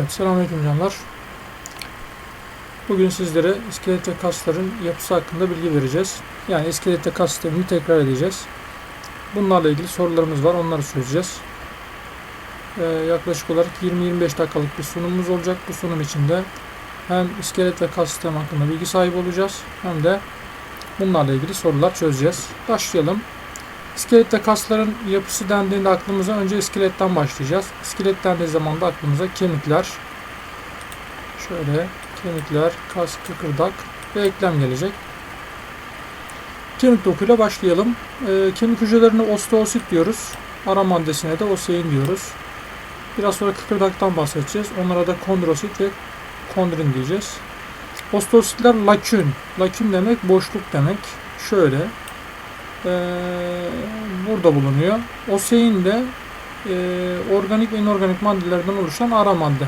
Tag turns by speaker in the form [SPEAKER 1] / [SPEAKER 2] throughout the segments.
[SPEAKER 1] Evet, selamünaleyküm canlar. Bugün sizlere iskelet ve kasların yapısı hakkında bilgi vereceğiz. Yani iskelet ve kas sistemini tekrar edeceğiz. Bunlarla ilgili sorularımız var, onları çözeceğiz. Ee, yaklaşık olarak 20-25 dakikalık bir sunumumuz olacak. Bu sunum içinde hem iskelet ve kas sistemi hakkında bilgi sahibi olacağız, hem de bunlarla ilgili sorular çözeceğiz. Başlayalım. İskelet ve kasların yapısı dendiğinde aklımıza önce iskeletten başlayacağız. İskelet dendiği zaman da aklımıza kemikler, şöyle kemikler, kas, kıkırdak ve eklem gelecek. Kemik dokuyla başlayalım. Ee, kemik hücrelerine osteosit diyoruz. Ara maddesine de osein diyoruz. Biraz sonra kıkırdaktan bahsedeceğiz. Onlara da kondrosit ve kondrin diyeceğiz. Osteositler lakün. Lakün demek boşluk demek. Şöyle ee, burada bulunuyor. Osein de e, organik ve inorganik maddelerden oluşan ara madde.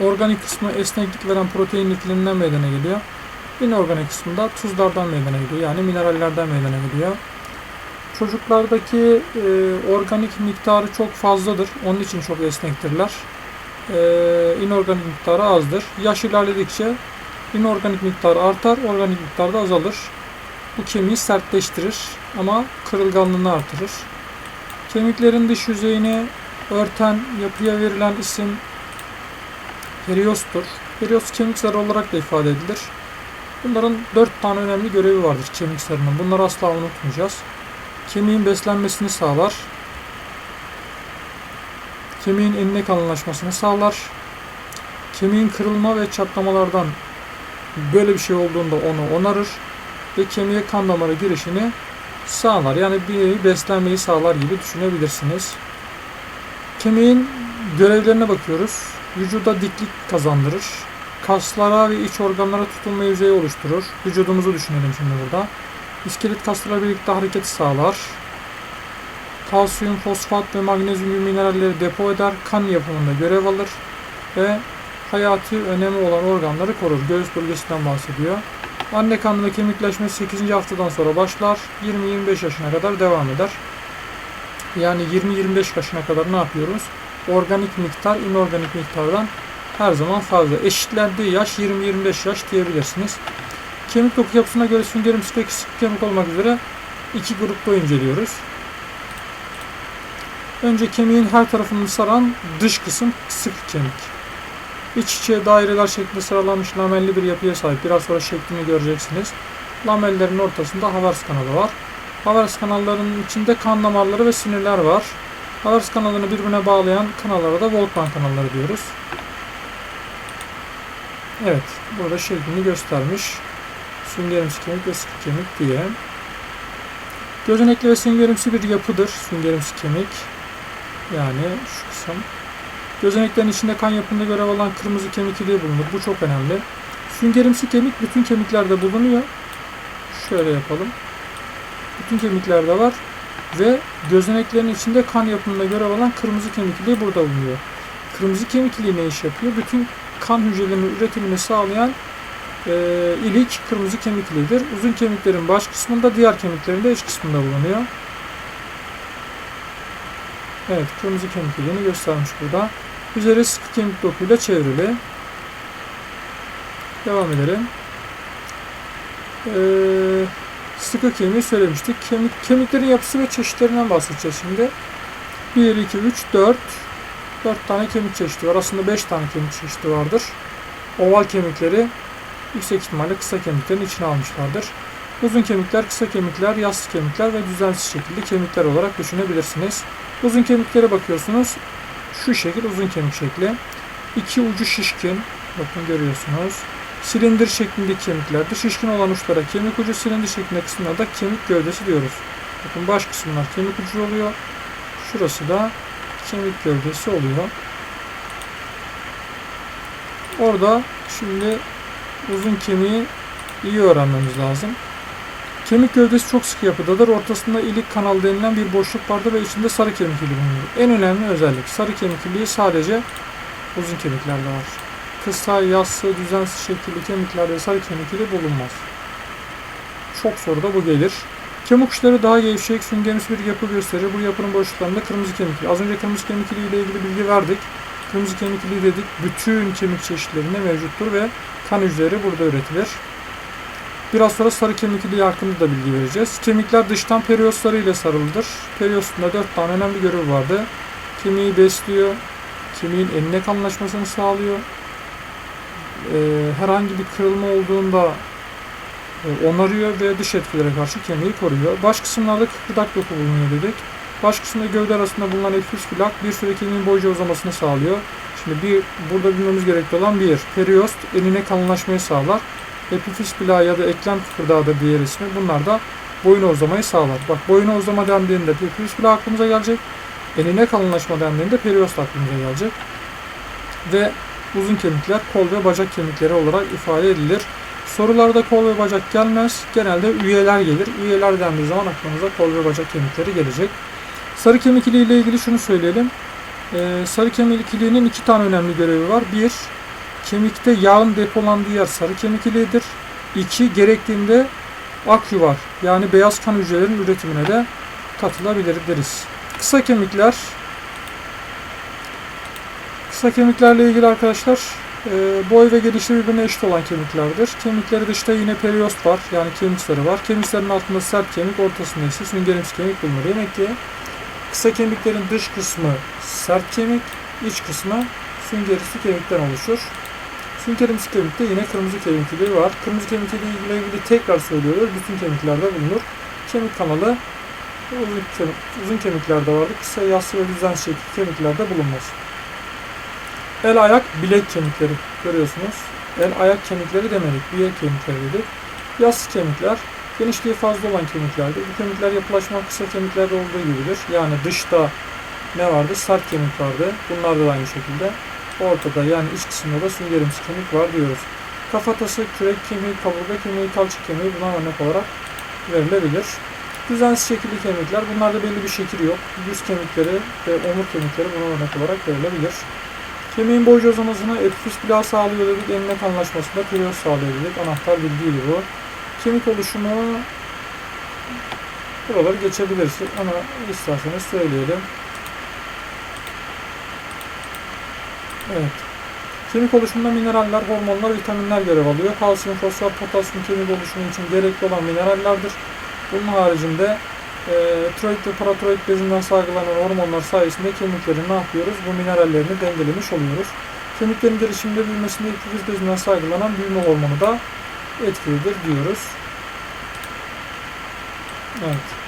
[SPEAKER 1] Organik kısmı esneklik veren protein liklerinden meydana geliyor. İnorganik kısmı da tuzlardan meydana geliyor. Yani minerallerden meydana geliyor. Çocuklardaki e, organik miktarı çok fazladır. Onun için çok esnektirler. E, inorganik miktarı azdır. Yaş ilerledikçe inorganik miktarı artar, organik miktarı da azalır. Bu kemiği sertleştirir ama kırılganlığını artırır. Kemiklerin dış yüzeyini örten yapıya verilen isim periostur. Perios kemik zarı olarak da ifade edilir. Bunların dört tane önemli görevi vardır kemik zarının. Bunları asla unutmayacağız. Kemiğin beslenmesini sağlar. Kemiğin enine kalınlaşmasını sağlar. Kemiğin kırılma ve çatlamalardan böyle bir şey olduğunda onu onarır ve kemiğe kan damarı girişini sağlar. Yani bir nevi beslenmeyi sağlar gibi düşünebilirsiniz. Kemiğin görevlerine bakıyoruz. Vücuda diklik kazandırır. Kaslara ve iç organlara tutunma yüzeyi oluşturur. Vücudumuzu düşünelim şimdi burada. İskelet kaslarla birlikte hareketi sağlar. Kalsiyum, fosfat ve magnezyum gibi mineralleri depo eder. Kan yapımında görev alır. Ve hayati önemi olan organları korur. Göğüs bölgesinden bahsediyor. Anne karnında kemikleşme 8. haftadan sonra başlar. 20-25 yaşına kadar devam eder. Yani 20-25 yaşına kadar ne yapıyoruz? Organik miktar inorganik miktardan her zaman fazla. Eşitlendiği yaş 20-25 yaş diyebilirsiniz. Kemik doku yapısına göre süngerimsi ve sık kemik olmak üzere iki grupta inceliyoruz. Önce kemiğin her tarafını saran dış kısım sık kemik. İç içe daireler şeklinde sıralanmış lamelli bir yapıya sahip. Biraz sonra şeklini göreceksiniz. Lamellerin ortasında Havers kanalı var. Havers kanallarının içinde kan damarları ve sinirler var. Havers kanalını birbirine bağlayan kanallara da Volkmann kanalları diyoruz. Evet, burada şeklini göstermiş. Süngerimsi kemik ve sıkı kemik diye. Gözenekli ve süngerimsi bir yapıdır süngerimsi kemik. Yani şu kısım. Gözeneklerin içinde kan yapımında görev alan kırmızı kemik iliği bulunur. Bu çok önemli. Süngerimsi kemik bütün kemiklerde bulunuyor. Şöyle yapalım. Bütün kemiklerde var. Ve gözeneklerin içinde kan yapımında görev alan kırmızı kemik iliği burada bulunuyor. Kırmızı kemik iliği ne iş yapıyor? Bütün kan hücrelerinin üretimini sağlayan e, ilik kırmızı kemik. Uzun kemiklerin baş kısmında, diğer kemiklerin de iç kısmında bulunuyor. Evet, kırmızı kemik iliğini göstermiş burada. Üzeri sıkı kemik dokuyla çevrili. Devam edelim. Ee, sıkı kemiği söylemiştik. Kemik, kemiklerin yapısı ve çeşitlerinden bahsedeceğiz şimdi. 1, 2, 3, 4. 4 tane kemik çeşidi var. Aslında 5 tane kemik çeşidi vardır. Oval kemikleri yüksek ihtimalle kısa kemiklerin içine almışlardır. Uzun kemikler, kısa kemikler, yassı kemikler ve düzensiz şekilde kemikler olarak düşünebilirsiniz. Uzun kemiklere bakıyorsunuz. Şu şekil uzun kemik şekli. İki ucu şişkin. Bakın görüyorsunuz. Silindir şeklindeki kemiklerdir. Şişkin olan uçlara kemik ucu, silindir şeklinde kısımlara kemik gövdesi diyoruz. Bakın baş kısımlar kemik ucu oluyor. Şurası da kemik gövdesi oluyor. Orada şimdi uzun kemiği iyi öğrenmemiz lazım. Kemik gövdesi çok sıkı yapıdadır. Ortasında ilik kanal denilen bir boşluk vardır ve içinde sarı kemik iliği bulunur. En önemli özellik sarı kemik iliği sadece uzun kemiklerde var. Kısa, yassı, düzensiz şekilli kemiklerde sarı kemik iliği bulunmaz. Çok soruda bu gelir. Kemik uçları daha gevşek, süngerimsi bir yapı gösterir. Bu yapının boşluklarında kırmızı kemik iliği. Az önce kırmızı kemik iliği ile ilgili bilgi verdik. Kırmızı kemik iliği dedik. Bütün kemik çeşitlerinde mevcuttur ve kan hücreleri burada üretilir. Biraz sonra sarı kemik iliği hakkında da bilgi vereceğiz. Kemikler dıştan periyosları ile sarılıdır. Periyostunda 4 tane önemli görevi vardı. Kemiği besliyor, kemiğin enine kanlaşmasını sağlıyor. Ee, herhangi bir kırılma olduğunda e, onarıyor ve dış etkilere karşı kemiği koruyor. Baş kısımlarda kıkırdak doku bulunuyor dedik. Baş kısımda gövde arasında bulunan epifiz plak bir süre kemiğin boyunca uzamasını sağlıyor. Şimdi bir burada bilmemiz gerekli olan bir periost enine kalınlaşmayı sağlar. Epifiz plağı ya da eklem kıkırdağı da diğer ismi. Bunlar da boyuna uzamayı sağlar. Bak boyuna uzama dendiğinde epifiz plağı aklımıza gelecek. Enine kalınlaşma dendiğinde periost aklımıza gelecek. Ve uzun kemikler kol ve bacak kemikleri olarak ifade edilir. Sorularda kol ve bacak gelmez. Genelde üyeler gelir. Üyeler dendiği zaman aklınıza kol ve bacak kemikleri gelecek. Sarı kemik ile ilgili şunu söyleyelim. Ee, sarı kemik iliğinin iki tane önemli görevi var. Bir, kemikte yağın depolandığı yer sarı kemik iliğidir. İki, gerektiğinde akyuvar yani beyaz kan hücrelerinin üretimine de katılabilir deriz. Kısa kemikler Kısa kemiklerle ilgili arkadaşlar e, boy ve gelişi birbirine eşit olan kemiklerdir. Kemikleri dışta yine periost var yani kemikleri var. Kemiklerin altında sert kemik ortasında ise süngerimsi kemik bulunur. Demek ki kısa kemiklerin dış kısmı sert kemik, iç kısmı süngerisi kemikten oluşur. Süngerimsi kemikte yine kırmızı kemik iliği var. Kırmızı kemik iliği ile ilgili tekrar söylüyoruz. Bütün kemiklerde bulunur. Kemik kanalı uzun, kemik, uzun kemiklerde vardır. Kısa yassı ve düzensiz şekil kemiklerde bulunmaz. El ayak bilek kemikleri görüyorsunuz. El ayak kemikleri demedik. Bilek kemikleri dedik. Yassı kemikler genişliği fazla olan kemiklerdir. Bu kemikler yapılaşma kısa kemiklerde olduğu gibidir. Yani dışta ne vardı? Sert kemik vardı. Bunlar da aynı şekilde. Ortada yani iç kısımda da süngerimsi kemik var diyoruz. Kafatası, kürek kemiği, kaburga kemiği, kalça kemiği buna örnek olarak verilebilir. Düzensiz şekilli kemikler. Bunlarda belli bir şekil yok. Yüz kemikleri ve omur kemikleri buna örnek olarak verilebilir. Kemiğin boyca uzamasına epifiz plağı sağlıyor dedik. Enine kanlaşmasında periyos sağlıyor dedik. Anahtar bilgiydi bu. Kemik oluşumu buraları geçebiliriz ama isterseniz söyleyelim. Evet. Kemik oluşumunda mineraller, hormonlar, vitaminler görev alıyor. Kalsiyum, fosfor, potasyum kemik oluşumu için gerekli olan minerallerdir. Bunun haricinde e, tiroid ve paratiroid bezinden salgılanan hormonlar sayesinde kemiklerin ne yapıyoruz? Bu minerallerini dengelemiş oluyoruz. Kemiklerin gelişiminde büyümesinde epifiz bezinden salgılanan büyüme hormonu da etkilidir diyoruz. Evet.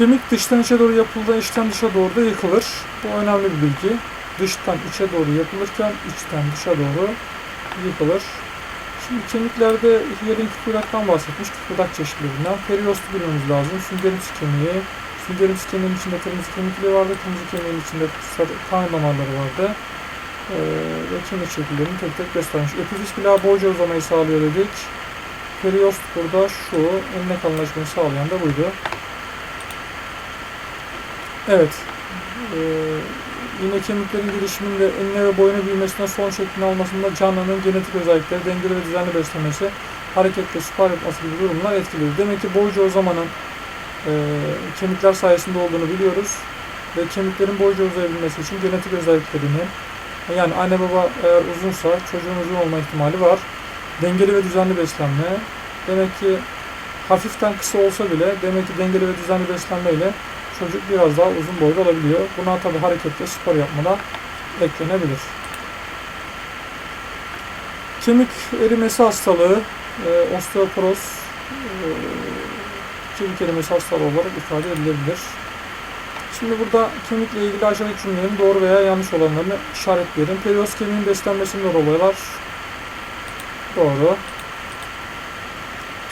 [SPEAKER 1] Kemik dıştan içe doğru yapıldığı içten dışa doğru da yıkılır. Bu önemli bir bilgi. Dıştan içe doğru yapılırken içten dışa doğru yıkılır. Şimdi kemiklerde yerin kıkırdaktan bahsetmiş. Kıkırdak çeşitlerinden. Periostu bilmemiz lazım. Süngerimsi kemiği. Süngerimsi kemiğin içinde kırmızı kemikleri vardı. Kırmızı kemiğin içinde kan damarları vardı. Ee, ve kemik şekillerini tek tek göstermiş. Epifiz plağı boyca uzamayı sağlıyor dedik. Periost burada şu. Enine kalınlaşmayı sağlayan da buydu. Evet. Ee, yine kemiklerin gelişiminde enine ve boyuna büyümesine son şeklini almasında canlının genetik özellikleri, dengeli ve düzenli beslemesi, hareketle süper yapması gibi durumlar etkilidir. Demek ki boyca o zamanın e, kemikler sayesinde olduğunu biliyoruz. Ve kemiklerin boyca uzayabilmesi için genetik özelliklerini yani anne baba eğer uzunsa çocuğun uzun olma ihtimali var. Dengeli ve düzenli beslenme. Demek ki hafiften kısa olsa bile demek ki dengeli ve düzenli beslenmeyle çocuk biraz daha uzun boylu olabiliyor. Buna tabi hareketle spor yapmadan eklenebilir. Kemik erimesi hastalığı, e, osteoporoz, e, kemik erimesi hastalığı olarak ifade edilebilir. Şimdi burada kemikle ilgili aşağıdaki cümlelerin doğru veya yanlış olanlarını işaretleyelim. Perioz kemiğin beslenmesinde rol alır. Doğru.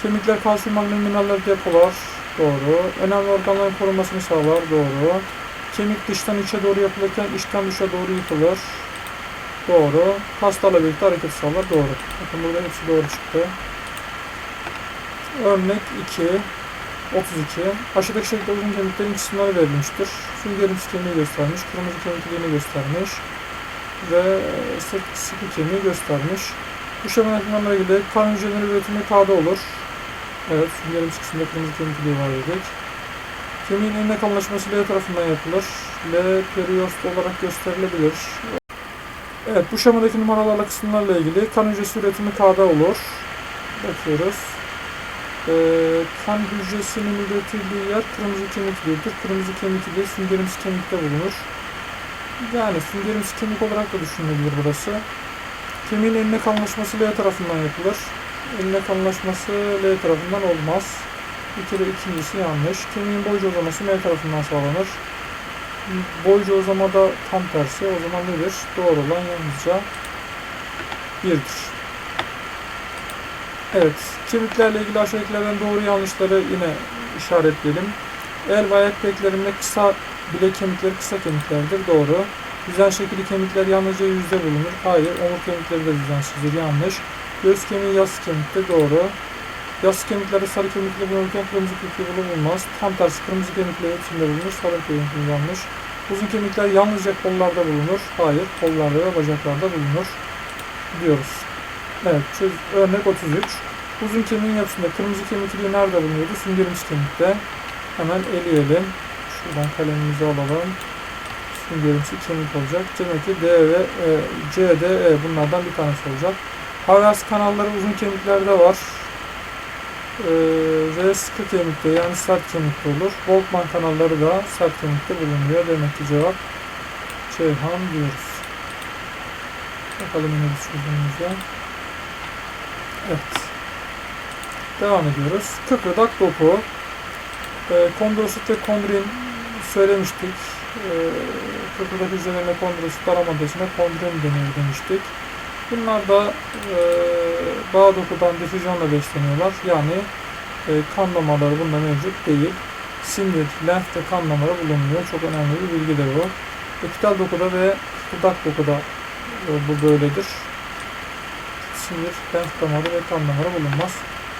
[SPEAKER 1] Kemikler kalsiyum magnezyum mineralleri depolar. Doğru. Önemli organların korunmasını sağlar. Doğru. Kemik dıştan içe doğru yapılırken içten dışa doğru yıkılır. Doğru. Kaslarla birlikte hareket sağlar. Doğru. Bakın burada hepsi doğru çıktı. Örnek 2. 32. Aşağıdaki şekilde uzun kemiklerin kısımları verilmiştir. Süngerimsi kemiği göstermiş. Kırmızı kemik iliğini göstermiş. Ve sırt sıkı kemiği göstermiş. Bu ekranlara göre kan hücreleri üretimi K'da olur. Evet, süngerimsi kısımda kırmızı kemik iliği var dedik. Kemiğin enine kalınlaşması L tarafından yapılır. L periost olarak gösterilebilir. Evet bu şemadaki numaralarla kısımlarla ilgili kan hücresi üretimi K'da olur. Bakıyoruz. Ee, kan hücresinin üretildiği yer kırmızı kemik. Kırmızı kemik iliği süngerimsi kemikte bulunur. Yani süngerimsi kemik olarak da düşünülebilir burası. Kemiğin eline kalınlaşması L tarafından yapılır. Eline kalınlaşması L tarafından olmaz. Bir kere ikincisi yanlış. Kemiğin boyca uzaması M tarafından sağlanır. Boyca uzama da tam tersi. O zaman nedir? Doğru olan yalnızca 1'dir. Evet. Kemiklerle ilgili aşağıdakilerden doğru yanlışları yine işaretleyelim. El ve ayak bileklerinde kısa bilek kemikleri kısa kemiklerdir. Doğru. Düzen şekilli kemikler yalnızca yüzde bulunur. Hayır. Omur kemikleri de düzensizdir. Yanlış. Göğüs kemiği yas kemikte. Doğru. Yas kemiklerde sarı kemikli bulunurken kırmızı kemikli bulunmaz. Tam tersi kırmızı kemikler hepsinde bulunur. Sarı kemikli yanlış. Uzun kemikler yalnızca kollarda bulunur. Hayır. Kollarda ve bacaklarda bulunur. Diyoruz. Evet. Çöz, örnek 33. Uzun kemiğin yapısında kırmızı kemik nerede bulunuyordu? Süngerimsi kemikte. Hemen eleyelim. Şuradan kalemimizi alalım. Süngerimsi kemik olacak. Demek ki D ve E, C, D, E bunlardan bir tanesi olacak. Havers kanalları uzun kemiklerde var. Ee, ve sıkı kemikte yani sert kemikte olur. Volkmann kanalları da sert kemikte bulunuyor. Demek ki cevap Ceyhan diyoruz. Bakalım yine bir çözümümüze. Evet. Devam ediyoruz. Kıkırdak doku. E, kondrosit ve kondrin söylemiştik. E, kıkırdak hücrelerine kondrosit ara maddesine kondrin denir demiştik. Bunlar da e, bağ dokudan difüzyonla besleniyorlar. Yani e, kan damarları bunda mevcut değil. Sinir, lenf ve kan damarı bulunmuyor. Çok önemli bir bilgidir bu. Epitel dokuda ve kıkırdak dokuda e, bu böyledir. Sinir, lenf damarı ve kan damarı bulunmaz.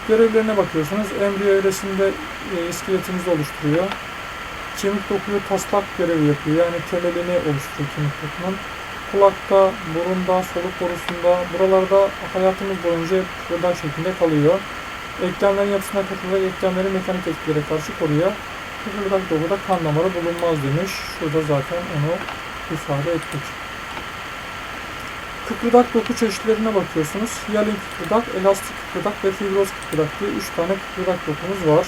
[SPEAKER 1] Görevlerine bakıyorsunuz. Embriyo evresinde e, iskeletinizi oluşturuyor. Kemik dokuyu taslak görevi yapıyor. Yani temelini oluşturuyor kemik dokunun. Kulakta, burunda, soluk borusunda, buralarda hayatımız boyunca gıda şeklinde kalıyor. Eklemlerin yapısına katılarak eklemleri mekanik etkilere karşı koruyor. Kıkırdak dokuda kan damarı bulunmaz demiş. Şurada zaten onu ifade ettik. Kıkırdak doku çeşitlerine bakıyorsunuz. Hiyalin kıkırdak, elastik kıkırdak ve fibroz kıkırdak diye 3 tane kıkırdak dokumuz var.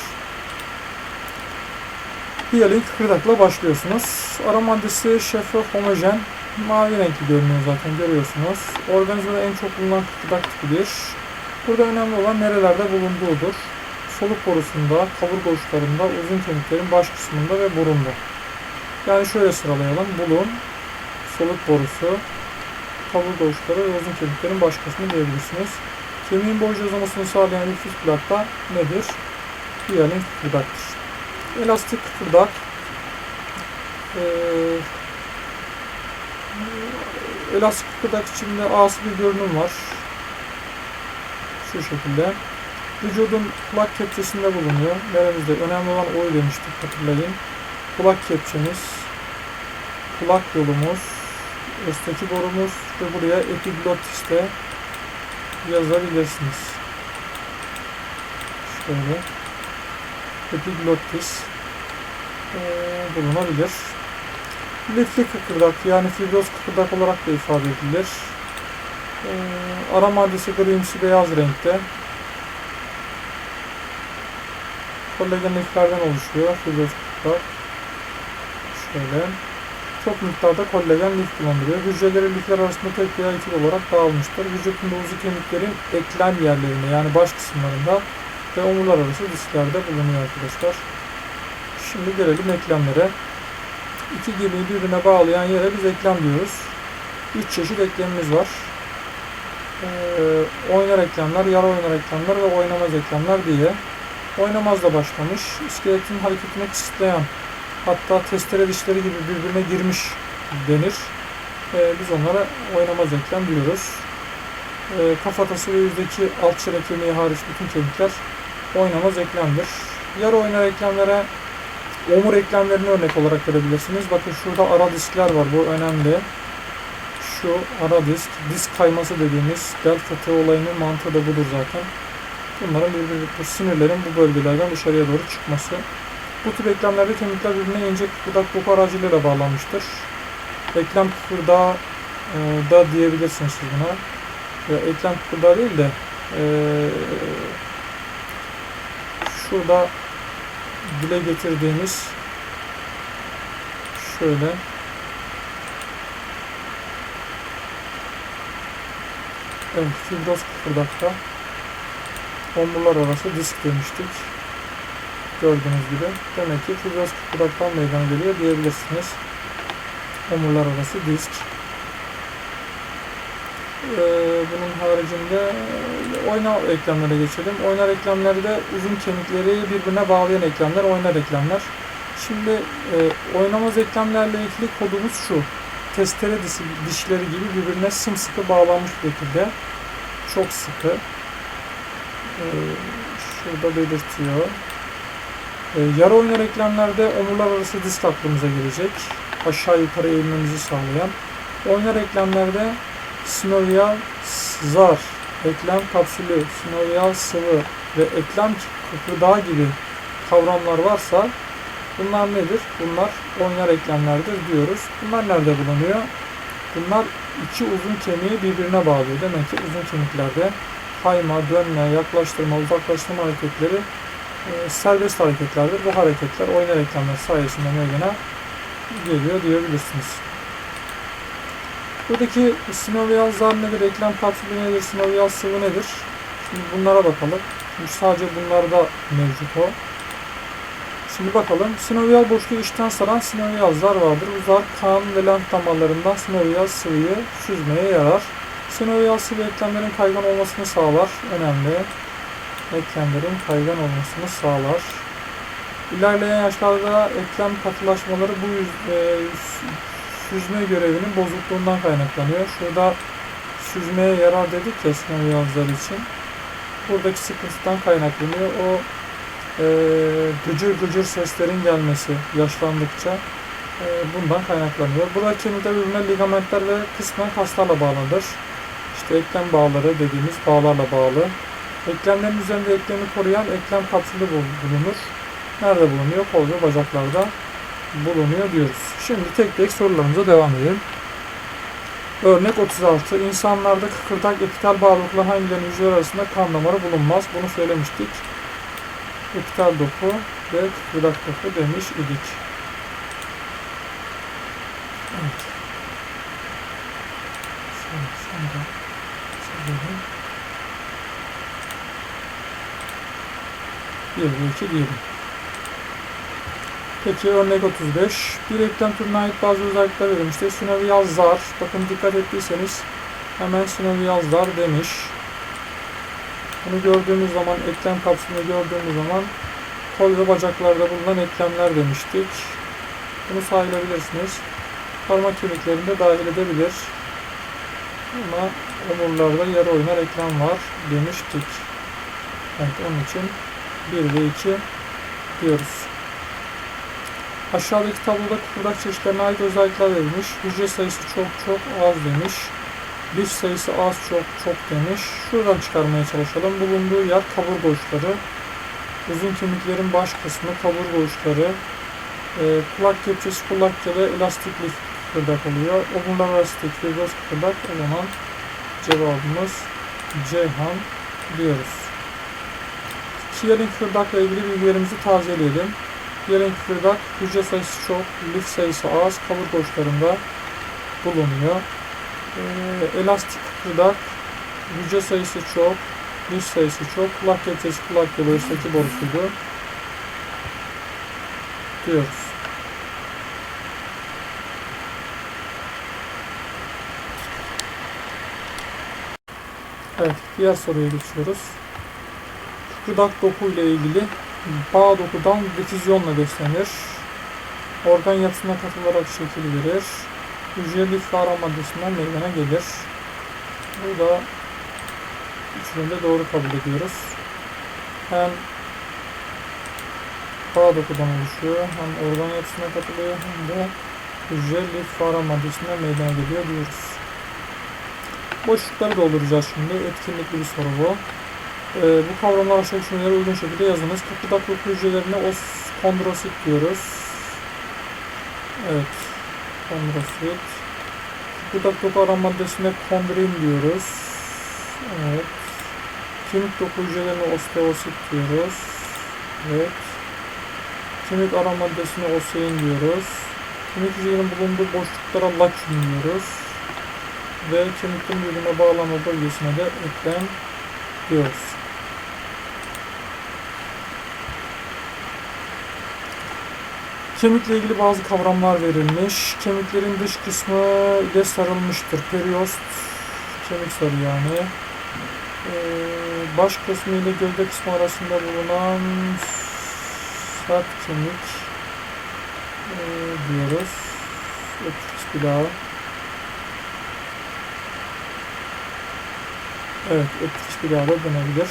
[SPEAKER 1] Hiyalin kıkırdakla başlıyorsunuz. Ara maddesi şeffaf homojen. Mavi renkli görünüyor zaten görüyorsunuz. Organizmada en çok bulunan kıkırdak tipidir. Burada önemli olan nerelerde bulunduğudur. Soluk borusunda, kaburga uçlarında, uzun kemiklerin baş kısmında ve burunda. Yani şöyle sıralayalım. Bulun, soluk borusu, kaburga uçları ve uzun kemiklerin baş kısmı diyebilirsiniz. Kemiğin boyca uzamasını sağlayan üst plak da nedir? Hiyalin kıkırdaktır. Elastik kıkırdak ee, elastik kıkırdak içinde ağası bir görünüm var. Şu şekilde. Vücudun kulak kepçesinde bulunuyor. Neremizde? Önemli olan oy demiştik hatırlayın. Kulak kepçemiz, kulak yolumuz, üstteki borumuz ve buraya epiglottis de yazabilirsiniz. Şöyle. Epiglottis ee, bulunabilir. Lifli kıkırdak yani fibroz kıkırdak olarak da ifade edilir. Ee, ara maddesi grimsi beyaz renkte. Kollagen liflerden oluşuyor fibroz kıkırdak. Şöyle. Çok miktarda kollagen lif bulunduruyor. Hücreleri lifler arasında tek veya ikili olarak dağılmıştır. Vücudun uzun kemiklerin eklem yerlerinde yani baş kısımlarında ve omurlar arası disklerde bulunuyor arkadaşlar. Şimdi gelelim eklemlere. İki gemiyi birbirine bağlayan yere biz eklem diyoruz. Üç çeşit eklemimiz var. Ee, oynar eklemler, yarı oynar eklemler ve oynamaz eklemler diye. Oynamazla başlamış. İskeletin hareketini kısıtlayan hatta testere dişleri gibi birbirine girmiş denir. Ee, biz onlara oynamaz eklem diyoruz. Ee, kafatası ve yüzdeki alt çene kemiği hariç bütün kemikler oynamaz eklemdir. Yarı oynar eklemlere omur eklemlerini örnek olarak görebilirsiniz. Bakın şurada ara diskler var. Bu önemli. Şu ara disk, disk kayması dediğimiz bel fıtığı olayının mantığı da budur zaten. Bunların birbirlikte sinirlerin bu bölgelerden dışarıya doğru çıkması Bu tip eklemlerde kemikler birbirine ince kıkırdak doku aracılığıyla bağlanmıştır. Eklem kıkırdağı e, da diyebilirsiniz siz buna. Ya, eklem kıkırdağı değil de e, şurada dile getirdiğimiz şöyle Evet, fibroz kıkırdakta omurlar arası disk demiştik. Gördüğünüz gibi. Demek ki fibroz kıkırdaktan meydana geliyor diyebilirsiniz. Omurlar arası disk. Ee, bunun haricinde e, oynar eklemlere geçelim. Oynar eklemlerde uzun kemikleri birbirine bağlayan eklemler, oynar eklemler. Şimdi e, oynamaz eklemlerle ilgili kodumuz şu. Testere dişleri gibi birbirine sımsıkı bağlanmış şekilde. Çok sıkı. Ee, şurada belirtiyor. Ee, yarı oynar eklemlerde omurlar arası disk aklımıza gelecek. Aşağı yukarı eğilmemizi sağlayan. Oynar eklemlerde sinovial zar, eklem kapsülü, sinovial sıvı ve eklem kıkırdağı gibi kavramlar varsa bunlar nedir? Bunlar oynar eklemlerdir diyoruz. Bunlar nerede bulunuyor? Bunlar iki uzun kemiği birbirine bağlıyor. Demek ki uzun kemiklerde kayma, dönme, yaklaştırma, uzaklaştırma hareketleri e, serbest hareketlerdir. Bu hareketler oynar eklemler sayesinde meydana geliyor diyebilirsiniz. Buradaki sinovial zar nedir, eklem kapsülü nedir, sinovial sıvı nedir? Şimdi bunlara bakalım. Şimdi sadece bunlarda mevcut o. Şimdi bakalım. Sinovial boşluğu içten saran sinovial zar vardır. Bu zar kan ve lenf damarlarından sinovial sıvıyı süzmeye yarar. Sinovial sıvı eklemlerin kaygan olmasını sağlar. Önemli. Eklemlerin kaygan olmasını sağlar. İlerleyen yaşlarda eklem katılaşmaları bu yüz, e, sü- süzme görevinin bozukluğundan kaynaklanıyor. Şurada süzmeye yarar dedik sinovial zar için. Buradaki sıkıntıdan kaynaklanıyor. O e, gıcır gıcır seslerin gelmesi yaşlandıkça e, bundan kaynaklanıyor. Burada kemikler birbirine ligamentler ve kısmen kaslarla bağlıdır. İşte eklem bağları dediğimiz bağlarla bağlı. Eklemlerin üzerinde eklemi koruyan eklem kapsülü bul- bulunur. Nerede bulunuyor? Kol ve bacaklarda bulunuyor diyoruz. Şimdi tek tek sorularımıza devam edelim. Örnek 36. İnsanlarda kıkırdak epitel bağlılıkla hangilerinin hücreler arasında kan damarı bulunmaz? Bunu söylemiştik. Epitel doku ve kıkırdak doku demiş idik. Evet. Şöyle, şunu da silelim. 1 ve 2 diyelim. Peki örnek 35. Bir eklem türüne ait bazı özellikler verilmiştir. Sinovial zar. Bakın dikkat ettiyseniz hemen sinovial zar demiş. Bunu gördüğümüz zaman, eklem kapsülünü gördüğümüz zaman kol ve bacaklarda bulunan eklemler demiştik. Bunu sayılabilirsiniz. Parmak kemiklerini dahil edebilir. Ama omurlarda yarı oynar eklem var demiştik. Evet onun için 1 ve 2 diyoruz. Aşağıdaki tabloda kıkırdak çeşitlerine ait özellikler verilmiş. Hücre sayısı çok çok az demiş. Diş sayısı az çok çok demiş. Şuradan çıkarmaya çalışalım. Bulunduğu yer kaburga uçları. Uzun kemiklerin baş kısmı kaburga uçları. Ee, kulak kepçesi kulak ya da elastik lif kıkırdak oluyor. Omurlar arasındaki fibroz kıkırdak o zaman cevabımız Ceyhan diyoruz. Kiyer'in kıkırdakla ilgili bilgilerimizi tazeleyelim. Kiyer'in kıkırdak hücre sayısı çok, lif sayısı az, kaburga uçlarında bulunuyor. Ee, elastik kıkırdak hücre sayısı çok, lif sayısı çok, kepçesi kulak yolu üstteki borusuydu diyoruz. Evet, diğer soruya geçiyoruz. Kıkırdak doku ile ilgili bağ dokudan difüzyonla beslenir. Organ yapısına katılarak şekil verir. Hücre lif ara maddesinden meydana gelir. Bu da üçünü doğru kabul ediyoruz. Hem bağ dokudan oluşuyor, hem organ yapısına katılıyor, hem de hücre lif ara maddesinden meydana geliyor diyoruz. Boşlukları dolduracağız şimdi. Etkinlikli bir soru bu. Ee, bu kavramlar aşağı cümleleri uygun şekilde yazınız. Kıkırdak doku hücrelerine os kondrosit diyoruz. Evet. Kondrosit. Kıkırdak doku aram maddesine kondrin diyoruz. Evet. Kemik doku hücrelerine osteosit diyoruz. Evet. Kemik aram maddesine osein diyoruz. Kemik hücrelerinin bulunduğu boşluklara lakün diyoruz. Ve kemiklerin birbirine bağlama bölgesine de eklem diyoruz. Kemikle ilgili bazı kavramlar verilmiş. Kemiklerin dış kısmı ile sarılmıştır. Periost kemik sarı yani. Ee, baş kısmı ile gövde kısmı arasında bulunan sert kemik ee, diyoruz. Öpüks plağı. Evet, öpüks plağı da denebilir.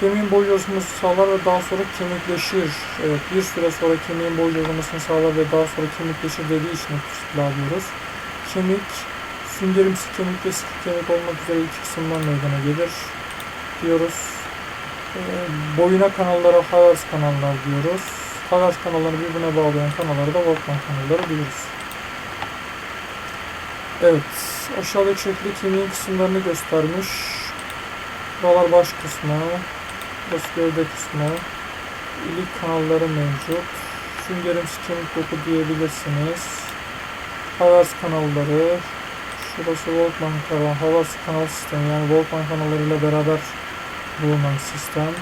[SPEAKER 1] Kemiğin boy uzamasını sağlar ve daha sonra kemikleşir. Evet, bir süre sonra kemiğin boy uzamasını sağlar ve daha sonra kemikleşir dediği için plağı diyoruz. Kemik, süngerimsi kemik ve sıkı kemik olmak üzere iki kısımdan meydana gelir diyoruz. Ee, boyuna kanallara Havers kanallar diyoruz. Havers kanallarını birbirine bağlayan kanalları da Volkmann kanalları diyoruz. Evet, aşağıdaki şekilde kemiğin kısımlarını göstermiş. Buralar baş kısmı, burası gövde kısmı, ilik kanalları mevcut. Süngerimsi kemik doku diyebilirsiniz. Havers kanalları, şurası Volkmann kanal, Havers kanal sistemi yani Volkmann kanallarıyla beraber bulunan sistem.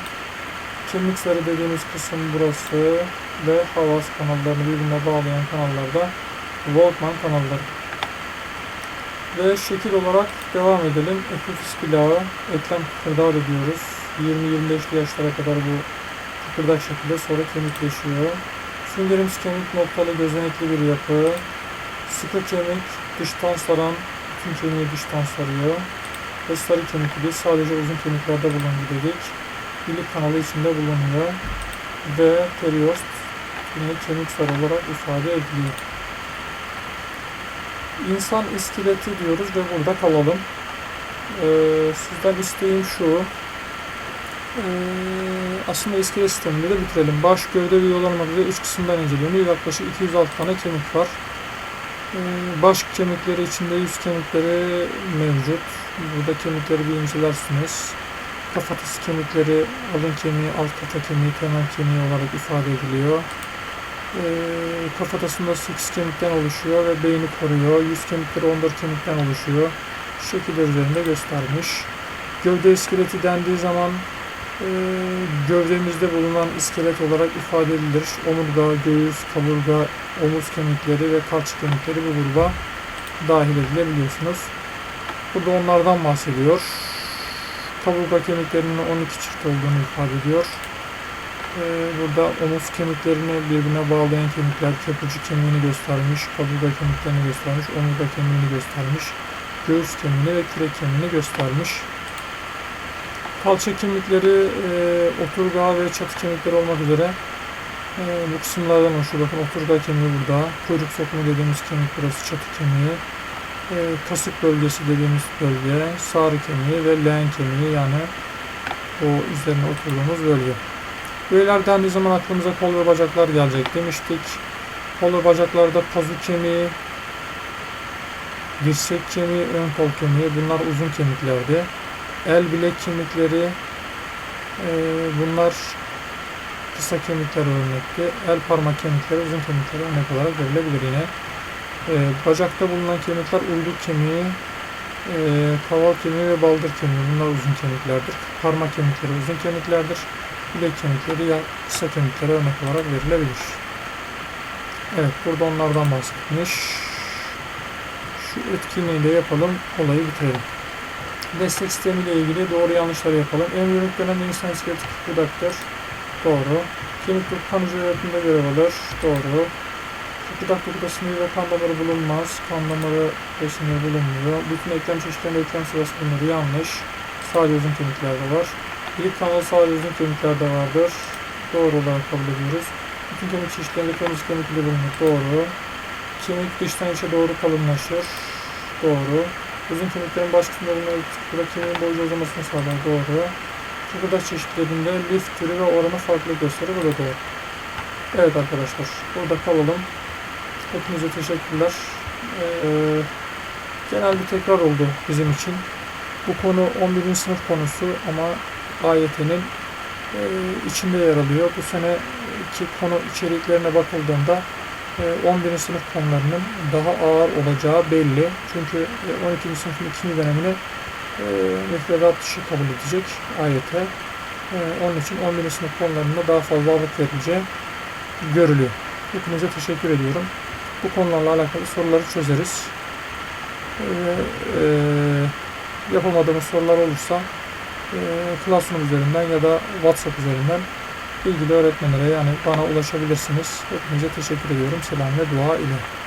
[SPEAKER 1] Kemik dediğimiz kısım burası ve Havas kanallarını birbirine bağlayan kanallarda Volkmann kanalları. Ve şekil olarak devam edelim. Epifiz plağı, eklem kıkırdağı da diyoruz. 20-25'li yaşlara kadar bu kıkırdak şekilde sonra kemikleşiyor. Süngerimsi kemik noktalı gözenekli bir yapı. Sıkı kemik dıştan saran, tüm kemiği dıştan sarıyor. Ve sarı kemik gibi sadece uzun kemiklerde bulundu dedik. İlik kanalı içinde bulunuyor. Ve periost yine kemik sarı olarak ifade ediliyor. İnsan iskeleti diyoruz ve burada kalalım. Ee, sizden isteğim şu. Ee, aslında iskelet sistemini de bitirelim. Baş, gövde ve yol olmak üzere 3 kısımdan inceleniyor. Yaklaşık 206 tane kemik var. Ee, baş kemikleri içinde yüz kemikleri mevcut. Burada kemikleri bir incelersiniz. Kafatası kemikleri alın kemiği, alt kafa kemiği, temel kemiği olarak ifade ediliyor. Ee, kafatasında 8 kemikten oluşuyor ve beyni koruyor. Yüz kemikleri 14 kemikten oluşuyor. Şu şekilde üzerinde göstermiş. Gövde iskeleti dendiği zaman e, gövdemizde bulunan iskelet olarak ifade edilir. Omurga, göğüs, kaburga, omuz kemikleri ve kalça kemikleri bu gruba dahil edilebiliyorsunuz. Burada onlardan bahsediyor. Kaburga kemiklerinin 12 çift olduğunu ifade ediyor. Ee, burada omuz kemiklerini birbirine bağlayan kemikler, kepucu kemiğini göstermiş, kaburga kemiklerini göstermiş, omurga kemiğini göstermiş, göğüs kemiğini ve kürek kemiğini göstermiş. Kalça kemikleri, e, oturga ve çatı kemikleri olmak üzere e, bu kısımlardan oluşuyor. Bakın oturga kemiği burada, kuyruk sokumu dediğimiz kemik burası, çatı kemiği, e, kasık bölgesi dediğimiz bölge, sarı kemiği ve leğen kemiği yani o üzerine oturduğumuz bölge. Üyeler dendiği zaman aklımıza kol ve bacaklar gelecek demiştik. Kol ve bacaklarda pazu kemiği, dirsek kemiği, ön kol kemiği bunlar uzun kemiklerdi. El bilek kemikleri e, bunlar kısa kemikler örnekti. El parmak kemikleri uzun kemikler örnek olarak verilebilir yine. E, bacakta bulunan kemikler uyluk kemiği, e, kaval kemiği ve baldır kemiği bunlar uzun kemiklerdir. Parmak kemikleri uzun kemiklerdir bilek kemikleri ya kısa kemiklere örnek olarak verilebilir. Evet burada onlardan bahsetmiş. Şu etkinliği de yapalım. Olayı bitirelim. Destek sistemiyle ilgili doğru yanlışları yapalım. Büyük dönemde insan iskeleti kıkırdaktır. Doğru. Kemik doku kan hücrelerinde görev alır. Doğru. Kıkırdak dokuda sinir ve kan damarı bulunmaz. Kan damarı ve sinir bulunmuyor. Bütün eklem çeşitlerinde eklem sırası bulunur. Yanlış. Sadece uzun kemiklerde var. İlk kanal sadece uzun kemiklerde vardır. Doğru olarak kabul ediyoruz. Bütün kemik çeşitlerinde kemik kemikli bulunur. Doğru. Kemik dıştan içe doğru kalınlaşır. Doğru. Uzun kemiklerin baş bulunan burada kemiğin boyunca uzamasını sağlar. Doğru. Kıkırdak çeşitlerinde lif türü ve oranı farklı gösterir. Bu da doğru. Evet arkadaşlar burada kalalım. Hepinize teşekkürler. Ee, genel bir tekrar oldu bizim için. Bu konu 11. sınıf konusu ama AYT'nin e, içinde yer alıyor. Bu seneki konu içeriklerine bakıldığında e, 11. sınıf konularının daha ağır olacağı belli. Çünkü e, 12. sınıfın ikinci dönemini e, müfredat dışı kabul edecek AYT. E, onun için 11. sınıf konularında daha fazla ağırlık verileceği görülüyor. Hepinize teşekkür ediyorum. Bu konularla alakalı soruları çözeriz. Ee, e, yapamadığımız sorular olursa e, Classroom üzerinden ya da WhatsApp üzerinden ilgili öğretmenlere yani bana ulaşabilirsiniz. Hepinize teşekkür ediyorum. Selam ve dua ile.